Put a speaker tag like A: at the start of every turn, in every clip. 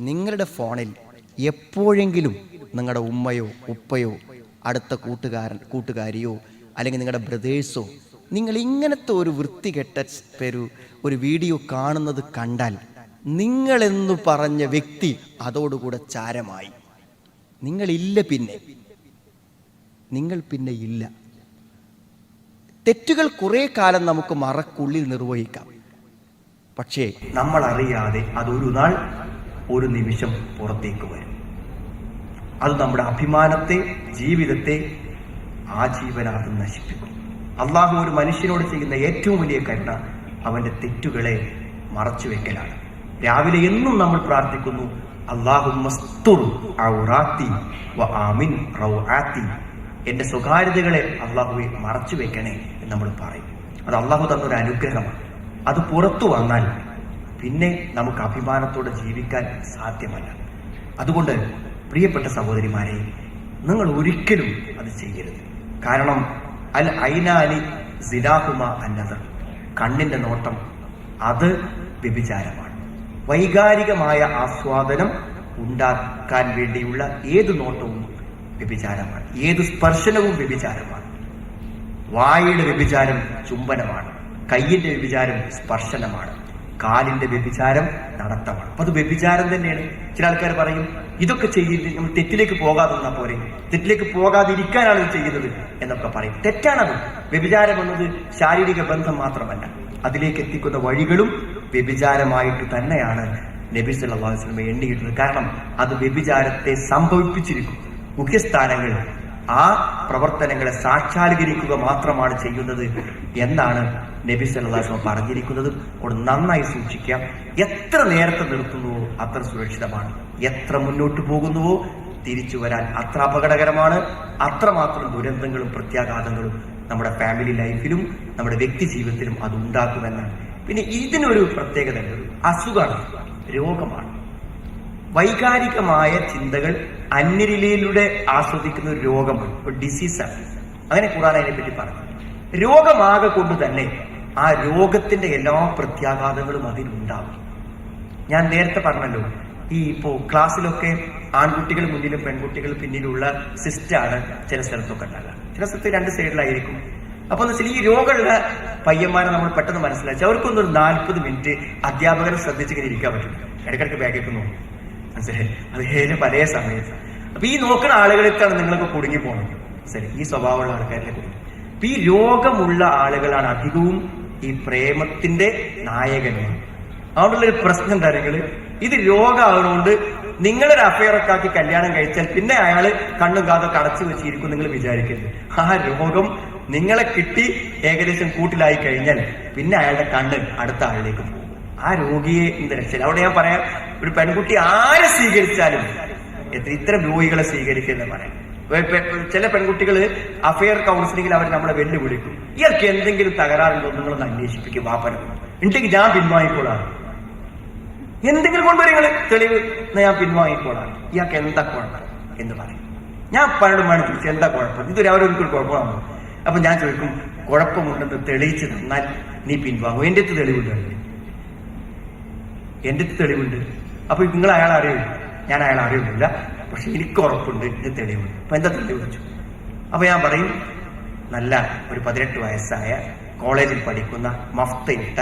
A: നിങ്ങളുടെ ഫോണിൽ എപ്പോഴെങ്കിലും നിങ്ങളുടെ ഉമ്മയോ ഉപ്പയോ അടുത്ത കൂട്ടുകാരൻ കൂട്ടുകാരിയോ അല്ലെങ്കിൽ നിങ്ങളുടെ ബ്രദേഴ്സോ നിങ്ങൾ ഇങ്ങനത്തെ ഒരു വൃത്തികെട്ട ഒരു ഒരു വീഡിയോ കാണുന്നത് കണ്ടാൽ നിങ്ങളെന്നു പറഞ്ഞ വ്യക്തി അതോടുകൂടെ ചാരമായി. നിങ്ങളില്ല പിന്നെ. നിങ്ങൾ പിന്നെ ഇല്ല. തെറ്റുകൾ കുറേ കാലം നമുക്ക് മറക്കുള്ളിൽ നിർവഹിക്കാം. പക്ഷേ
B: നമ്മൾ അറിയാതെ അതൊരു നാൾ ഒരു നിമിഷം പുറത്തേക്ക് വരും. അത് നമ്മുടെ അഭിമാനത്തെ ജീവിതത്തെ ആജീവനാർത്ഥം നശിപ്പിക്കും. അള്ളാഹു ഒരു മനുഷ്യനോട് ചെയ്യുന്ന ഏറ്റവും വലിയ കരുണ അവന്റെ തെറ്റുകളെ മറച്ചു വെക്കലാണ് രാവിലെ എന്നും നമ്മൾ പ്രാർത്ഥിക്കുന്നു അള്ളാഹു എന്റെ സ്വകാര്യതകളെ അള്ളാഹുവെ മറച്ചു വെക്കണേ എന്ന് നമ്മൾ പറയും. അത് അള്ളാഹു തന്നൊരു അനുഗ്രഹമാണ്. അത് പുറത്തു വന്നാൽ പിന്നെ നമുക്ക് അഭിമാനത്തോടെ ജീവിക്കാൻ സാധ്യമല്ല. അതുകൊണ്ട് പ്രിയപ്പെട്ട സഹോദരിമാരെ നിങ്ങൾ ഒരിക്കലും അത് ചെയ്യരുത്. കാരണം അൽ ഐനാലി സിലാഹുമ അന്നതർ കണ്ണിന്റെ നോട്ടം അത് വ്യഭിചാരമാണ്. വൈകാരികമായ ആസ്വാദനം ഉണ്ടാക്കാൻ വേണ്ടിയുള്ള ഏത് നോട്ടവും വ്യഭിചാരമാണ്. ഏത് സ്പർശനവും വ്യഭിചാരമാണ്. വായയുടെ വ്യഭിചാരം ചുംബനമാണ്. കയ്യിന്റെ വ്യഭിചാരം സ്പർശനമാണ്. കാലിന്റെ വ്യഭിചാരം നടത്തമാണ്. അപ്പൊ അത് വ്യഭിചാരം തന്നെയാണ്. ചില ആൾക്കാർ പറയും ഇതൊക്കെ ചെയ്യുന്നത് നമ്മൾ തെറ്റിലേക്ക് പോകാതെ നിന്നാ പോരെ. തെറ്റിലേക്ക് പോകാതിരിക്കാനാണ് ഇത് ചെയ്യുന്നത്. എന്നൊക്കെ പറയും. തെറ്റാണത്. വ്യഭിചാരം എന്നത് ശാരീരിക ബന്ധം മാത്രമല്ല. അതിലേക്ക് എത്തിക്കുന്ന വഴികളും വ്യഭിചാരമായിട്ട് തന്നെയാണ് നബി സല്ലല്ലാഹു അലൈഹി വസല്ലം എണ്ണിയിട്ടുള്ളത് കാരണം അത് വ്യഭിചാരത്തെ സംഭവിപ്പിച്ചിരിക്കും. മുഖ്യസ്ഥാനങ്ങൾ ആ പ്രവർത്തനങ്ങളെ സാക്ഷാത്കരിക്കുക മാത്രമാണ് ചെയ്യുന്നത് എന്നാണ് നബി സല്ലാസ്മ പറഞ്ഞിരിക്കുന്നത്. അതുകൊണ്ട് നന്നായി സൂക്ഷിക്കാം എത്ര നേരത്തെ നിർത്തുന്നുവോ അത്ര സുരക്ഷിതമാണ്. എത്ര മുന്നോട്ട് പോകുന്നുവോ തിരിച്ചു വരാൻ അത്ര അപകടകരമാണ്. അത്രമാത്രം ദുരന്തങ്ങളും പ്രത്യാഘാതങ്ങളും നമ്മുടെ ഫാമിലി ലൈഫിലും നമ്മുടെ വ്യക്തി ജീവിതത്തിലും അത് ഉണ്ടാക്കുമെന്നാണ്. പിന്നെ ഇതിനൊരു പ്രത്യേകത. അസുഖമാണ്. രോഗമാണ്. വൈകാരികമായ ചിന്തകൾ അന്യരിലയിലൂടെ ആസ്വദിക്കുന്ന ഒരു രോഗമാണ്. ഒരു ഡിസീസാണ് അങ്ങനെ ഖുറാൻ അതിനെ പറ്റി പറഞ്ഞു. രോഗമാകെ കൊണ്ട് തന്നെ ആ രോഗത്തിന്റെ എല്ലാ പ്രത്യാഘാതങ്ങളും അതിലുണ്ടാവും. ഞാൻ നേരത്തെ പറഞ്ഞല്ലോ ഈ ഇപ്പോ ക്ലാസ്സിലൊക്കെ ആൺകുട്ടികൾ മുന്നിലും പെൺകുട്ടികൾ പിന്നിലുള്ള സിസ്റ്റാണ് ചില സ്ഥലത്തൊക്കെ ഉണ്ടാകുക ചില സ്ഥലത്ത് രണ്ട് സൈഡിലായിരിക്കും. അപ്പൊ എന്ന് വെച്ചാൽ ഈ രോഗമുള്ള പയ്യന്മാരെ നമ്മൾ പെട്ടെന്ന് മനസ്സിലാക്കി. അവർക്കൊന്നും ഒരു നാൽപ്പത് മിനിറ്റ് അധ്യാപകരെ ശ്രദ്ധിച്ചിങ്ങനെ ഇരിക്കാൻ പറ്റും. ഇടയ്ക്കിടയ്ക്ക് ബാഗേക്ക് നോക്കും. മനസ്സിലായി? അത് ഏത് പല സമയത്ത് അപ്പൊ ഈ നോക്കുന്ന ആളുകളെത്താണ് നിങ്ങളൊക്കെ കുടുങ്ങി പോകുന്നത് ശരി ഈ സ്വഭാവമുള്ള ആൾക്കാരിലെ കുടുങ്ങി. അപ്പൊ ഈ രോഗമുള്ള ആളുകളാണ് അധികവും ഈ പ്രേമത്തിന്റെ നായകന്മാർ. അതുകൊണ്ടുള്ള ഒരു പ്രശ്നം എന്താ നിങ്ങൾ ഇത് രോഗമാകുന്നതുകൊണ്ട് നിങ്ങളൊരു അഫയറൊക്കെ ആക്കി കല്യാണം കഴിച്ചാൽ പിന്നെ അയാൾ കണ്ണും കാതൊക്കെ അടച്ചു വെച്ചിരിക്കും നിങ്ങൾ വിചാരിക്കരുത്. ആ രോഗം നിങ്ങളെ കിട്ടി ഏകദേശം കൂട്ടിലായി കഴിഞ്ഞാൽ പിന്നെ അയാളുടെ കണ്ണ് അടുത്ത ആളിലേക്ക് പോകും. ആ രോഗിയെ എന്ത് രക്ഷയില്ല. അവിടെ ഞാൻ പറയാം ഒരു പെൺകുട്ടി ആരെ സ്വീകരിച്ചാലും എത്ര ഇത്ര രോഗികളെ സ്വീകരിക്കുന്ന പറയാം. ചില പെൺകുട്ടികൾ അഫെയർ കൗൺസിലിംഗിൽ അവർ നമ്മളെ വെല്ലുവിളിക്കും. ഇയാൾക്ക് എന്തെങ്കിലും തകരാറുണ്ടോ നിങ്ങളൊന്ന് അന്വേഷിപ്പിക്കും വാപ്പനം ഉണ്ടെങ്കിൽ ഞാൻ പിൻവാങ്ങിക്കോളാണ് എന്തെങ്കിലും കൊണ്ടുവരിങ്ങൾ തെളിവ്. എന്നാ ഞാൻ പിൻവാങ്ങിക്കോളാണ് ഇയാൾക്ക് എന്താ കുഴപ്പം എന്ന് പറയും. ഞാൻ പലരും വേണം എന്താ കുഴപ്പം? ഇതൊരു അവരൊരിക്കലും കുഴപ്പമാണ്? അപ്പൊ ഞാൻ ചോദിക്കും കുഴപ്പമുണ്ടെന്ന് തെളിയിച്ച് തന്നാൽ നീ പിൻവാങ്ങും. എന്റെ അടുത്ത് തെളിവുണ്ട്. എന്റെ തെളിവുണ്ട്. അപ്പൊ നിങ്ങൾ അയാൾ അറിയില്ല ഞാൻ അയാൾ അറിയുന്നില്ല. പക്ഷെ എനിക്ക് ഉറപ്പുണ്ട്. എന്റെ തെളിവുണ്ട്. അപ്പൊ എന്താ തെളിവ് വെച്ചു? അപ്പൊ ഞാൻ പറയും നല്ല ഒരു പതിനെട്ട് വയസ്സായ കോളേജിൽ പഠിക്കുന്ന മഫ്തയിട്ട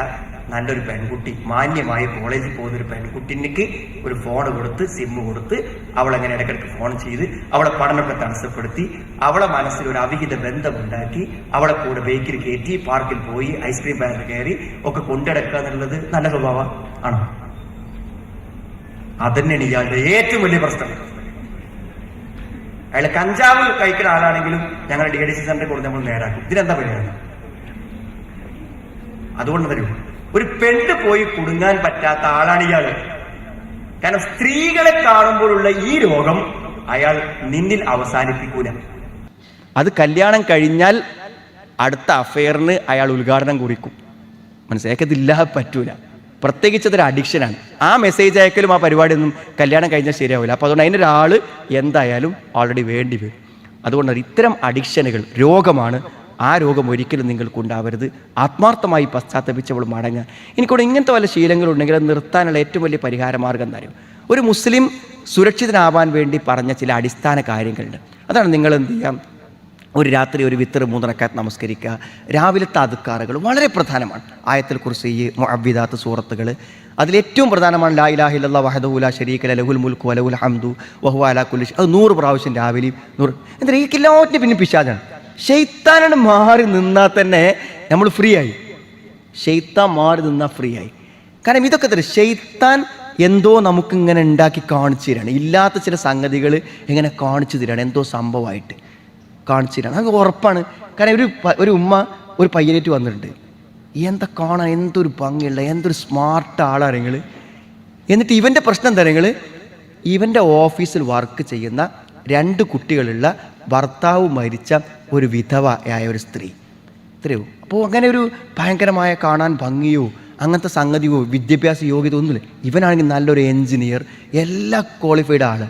B: നല്ലൊരു പെൺകുട്ടി മാന്യമായ കോളേജിൽ പോകുന്ന ഒരു പെൺകുട്ടിക്ക് ഒരു ഫോൺ കൊടുത്ത് സിമ്മ് കൊടുത്ത് അവൾ അങ്ങനെ ഇടയ്ക്കിടയ്ക്ക് ഫോൺ ചെയ്ത് അവളെ പഠനമൊക്കെ തടസ്സപ്പെടുത്തി അവളെ മനസ്സിൽ ഒരു അവിഹിത ബന്ധമുണ്ടാക്കി അവളെ കൂടെ ബേക്കിൽ കയറ്റി പാർക്കിൽ പോയി ഐസ്ക്രീം പാർക്കിൽ കയറി ഒക്കെ കൊണ്ടിടക്കുക എന്നുള്ളത് നല്ല സ്വഭാവം ആണോ? അതന്നെയാണ് ഇയാളുടെ ഏറ്റവും വലിയ പ്രശ്നം. അയാൾ കഞ്ചാവ് കഴിക്കുന്ന ആളാണെങ്കിലും ഞങ്ങൾ ഡി ഡി സി സെന്ററിൽ കൊണ്ട് നമ്മൾ നേരാക്കും. ഇതിനെന്താ പരിഹാരം? അതുകൊണ്ട് തരൂ ഒരു പെണ്ണ് പോയി കുടുങ്ങാൻ പറ്റാത്ത ആളാണ് ഇയാൾ കാരണം സ്ത്രീകളെ കാണുമ്പോഴുള്ള ഈ രോഗം അയാൾ നിന്നിൽ അവസാനിപ്പിക്കൂല.
A: അത് കല്യാണം കഴിഞ്ഞാൽ അടുത്ത അഫെയറിന് അയാൾ ഉദ്ഘാടനം കുറിക്കും. മനസ്സിലാക്കത്തില്ലാതെ പറ്റൂല. പ്രത്യേകിച്ച് അതൊരു അഡിക്ഷനാണ് ആ മെസ്സേജ് അയക്കലും ആ പരിപാടിയൊന്നും കല്യാണം കഴിഞ്ഞാൽ ശരിയാവില്ല. അപ്പോൾ അതുകൊണ്ട് അതിന്റെ ഒരാൾ എന്തായാലും ഓൾറെഡി വേണ്ടി വരും. അതുകൊണ്ട് ഇത്തരം അഡിക്ഷനുകൾ രോഗമാണ്. ആ രോഗം ഒരിക്കലും നിങ്ങൾക്ക് ഉണ്ടാവരുത് ആത്മാർത്ഥമായി പശ്ചാത്തപിച്ചവൾ മടങ്ങുക. എനിക്കൂടെ ഇങ്ങനത്തെ വല്ല ശീലങ്ങളുണ്ടെങ്കിൽ അത് നിർത്താനുള്ള ഏറ്റവും വലിയ പരിഹാരമാർഗം തരും ഒരു മുസ്ലിം സുരക്ഷിതനാവാൻ വേണ്ടി പറഞ്ഞ ചില അടിസ്ഥാന കാര്യങ്ങളുണ്ട്. അതാണ് നിങ്ങൾ എന്ത് ചെയ്യാം? ഒരു രാത്രി ഒരു വിത്തർ മൂന്നരക്കാത്ത് നമസ്കരിക്കുക. രാവിലത്തെ അതുക്കാറുകൾ വളരെ പ്രധാനമാണ്. ആയത്തിൽ കുറിച്ച് ഈ മുഅവ്വിദാത്ത് സൂറത്തുകൾ. അതിലേറ്റവും പ്രധാനമാണ് ലാ ഇലാഹ ഇല്ലല്ലാഹ് വഹദഹു ലാ ശരീക ലഹു ലഹുൽ മുൽക്കു വലഹുൽ ഹംദു വഹു അലാ കുലിഷ് അത് നൂറ് പ്രാവശ്യം രാവിലെ നൂറ്. എന്താ ഈ എല്ലാറ്റിനും പിന്നെ പിശാചാണ്. ഷെയ്ത്താനാണ് മാറി നിന്നാൽ തന്നെ നമ്മൾ ഫ്രീ ആയി. ഷെയ്ത്താൻ മാറി നിന്നാൽ ഫ്രീ ആയി. കാരണം ഇതൊക്കെ തരും ഷെയ്ത്താൻ എന്തോ നമുക്ക് ഇങ്ങനെ ഉണ്ടാക്കി കാണിച്ചു തരാണ്. ഇല്ലാത്ത ചില സംഗതികൾ ഇങ്ങനെ കാണിച്ചു തരാണ്. എന്തോ സംഭവമായിട്ട്. കാണിച്ചു തരാണ് അത് ഉറപ്പാണ്. കാരണം ഒരു ഒരു ഉമ്മ ഒരു പയ്യനേറ്റ് വന്നിട്ടുണ്ട്. എന്താ കാണാൻ എന്തൊരു ഭംഗിയുള്ള എന്തൊരു സ്മാർട്ട് ആളാണ് നിങ്ങൾ എന്നിട്ട് ഇവന്റെ പ്രശ്നം എന്താ നിങ്ങൾ ഇവന്റെ ഓഫീസിൽ വർക്ക് ചെയ്യുന്ന രണ്ട് കുട്ടികളുള്ള ഭർത്താവ് മരിച്ച ഒരു വിധവയായ ഒരു സ്ത്രീ. ഇത്രയോ അപ്പോൾ അങ്ങനെ ഒരു ഭയങ്കരമായ കാണാൻ ഭംഗിയോ അങ്ങനത്തെ സംഗതിയോ വിദ്യാഭ്യാസ യോഗ്യത ഒന്നുമില്ല. ഇവനാണെങ്കിൽ നല്ലൊരു എൻജിനീയർ എല്ലാ ക്വാളിഫൈഡ് ആൾ.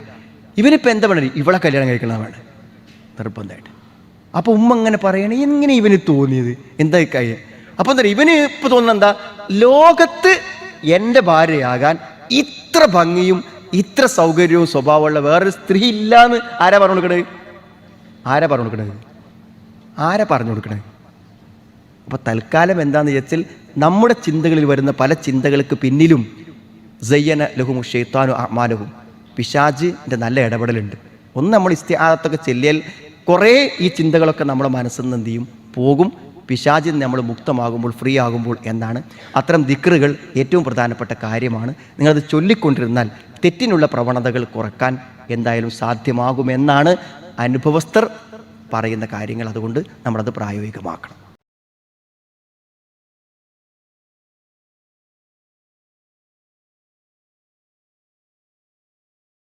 A: ഇവനിപ്പോൾ എന്താ വേണ്ടത് ഇവളെ കല്യാണം കഴിക്കണമെന്നാണ് നിർബന്ധമായിട്ട്. അപ്പോൾ ഉമ്മ അങ്ങനെ പറയണേ എങ്ങനെ ഇവന് തോന്നിയത്? എന്താ കൈ അപ്പോൾ എന്താ ഇവന് ഇപ്പോൾ തോന്നുന്നത് എന്താ? ലോകത്ത് എന്റെ ഭാര്യയാകാൻ ഇത്ര ഭംഗിയും ഇത്ര സൗകര്യവും സ്വഭാവമുള്ള വേറൊരു സ്ത്രീ ഇല്ലാന്ന് ആരാ പറഞ്ഞു കൊടുക്കണത്? ആരാ പറഞ്ഞു കൊടുക്കണത്? ആരാ പറഞ്ഞു കൊടുക്കണത്? അപ്പോൾ തൽക്കാലം എന്താണെന്ന് വെച്ചാൽ നമ്മുടെ ചിന്തകളിൽ വരുന്ന പല ചിന്തകൾക്ക് പിന്നിലും സയ്യന ലഹും ഷെയ്ത്താനു അമാലഹും പിശാജിന്റെ നല്ല ഇടപെടലുണ്ട്. ഒന്ന് നമ്മൾ ഇസ്തിഹാദത്തൊക്കെ ചെല്ലിയാൽ കുറേ ഈ ചിന്തകളൊക്കെ നമ്മുടെ മനസ്സിൽ നിന്ന് എന്ത് ചെയ്യും? പോകും. പിശാചിൽ നമ്മൾ മുക്തമാകുമ്പോൾ ഫ്രീ ആകുമ്പോൾ എന്നാണ്. അത്തരം ദിക്റുകൾ ഏറ്റവും പ്രധാനപ്പെട്ട കാര്യമാണ്. നിങ്ങളത് ചൊല്ലിക്കൊണ്ടിരുന്നാൽ തെറ്റിനുള്ള പ്രവണതകൾ കുറയ്ക്കാൻ എന്തായാലും സാധ്യമാകുമെന്നാണ് അനുഭവസ്ഥർ പറയുന്ന കാര്യങ്ങൾ. അതുകൊണ്ട് നമ്മളത് പ്രായോഗികമാക്കണം.